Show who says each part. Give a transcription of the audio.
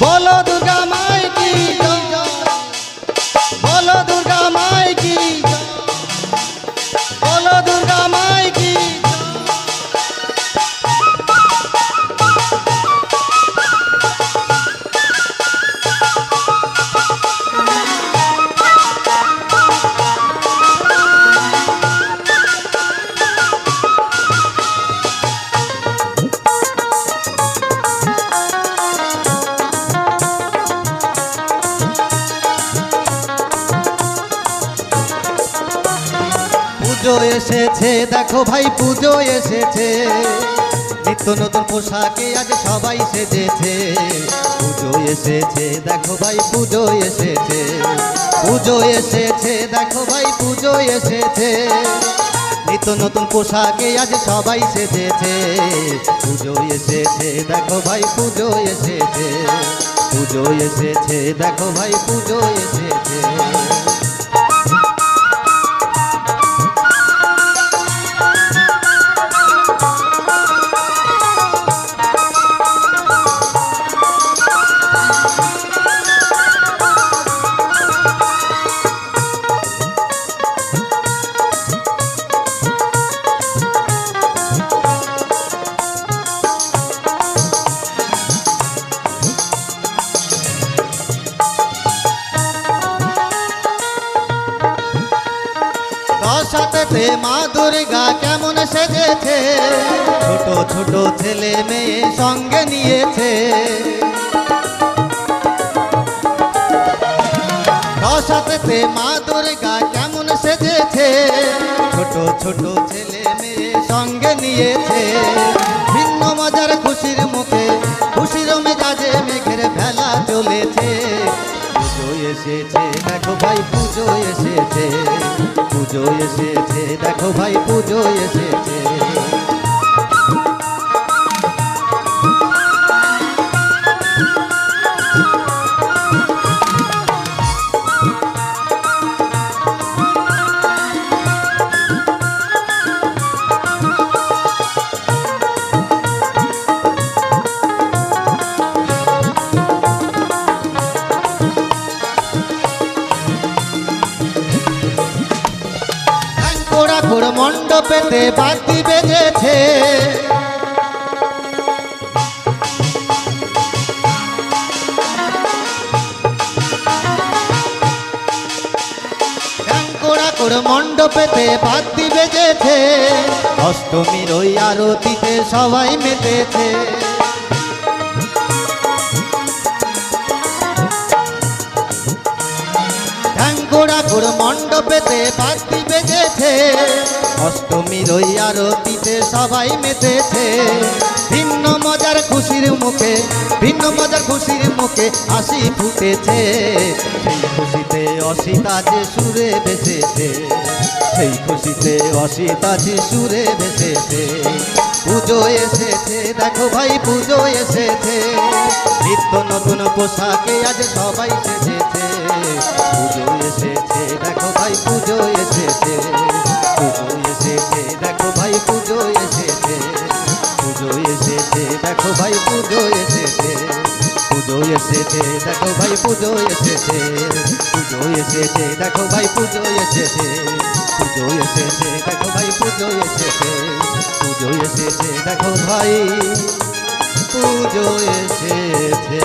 Speaker 1: বলো দুর্গা পুজো এসেছে, দেখো ভাই পুজো এসেছে। নিত্য নতুন পোশাকে আজ সবাই সেজেছে। পুজো এসেছে, দেখো ভাই পুজো এসেছে। পুজো এসেছে, দেখো ভাই পুজো এসেছে। নিত্য নতুন পোশাকে আজ সবাই সেজেছে। পুজো এসেছে, দেখো ভাই পুজো এসেছে। পুজো এসেছে, দেখো ভাই পুজো এসেছে। রসাতেতে মা দুর্গা, কেমন সেজেছে? ছোট ছোট ছেলে মেয়ে সঙ্গে নিয়েছে। রসাতেতে মা দুর্গা, কেমন সেজেছে? ছোট ছোট ছেলে মেয়ে সঙ্গে নিয়েছে। ভিন্ন মজার খুশির মুখে, খুশির মেজাজে মেঘের ভেলা চলেছে পুজো এসেছে, দেখো ভাই, পুজো এসেছে। পুজো এসেছে দেখো ভাই পুজো এসেছে। কোড় মণ্ডপেতে বাতি বেজেছে। মণ্ডপেতে বাতি বেজেছে। অষ্টমীর ওই আরতিতে সবাই মেতেছে। বেজেছে অষ্টমীর ওই আরতিতে সবাই মেতেছে। ভিন্ন মজার খুশির মুখে, ভিন্ন মজার খুশির মুখে হাসি ফুটেছে। সেই খুশিতে অসিতা যে সুরে বেসেছে সেই খুশিতে অসিতা যে সুরে বেসেছে পুজো এসেছে, দেখো ভাই, পুজো এসেছে। নিত্য নতুন পোশাকে আজ সবাই সেজেছে। পুজো এসেছে, দেখো ভাই পুজো এসেছে, দেখো ভাই পুজো এসেছে। পুজো এসেছে, দেখো ভাই পুজো এসেছে। পুজো এসেছে, দেখো ভাই পুজো এসেছে। পুজো এসেছে, দেখো ভাই পুজো এসেছে।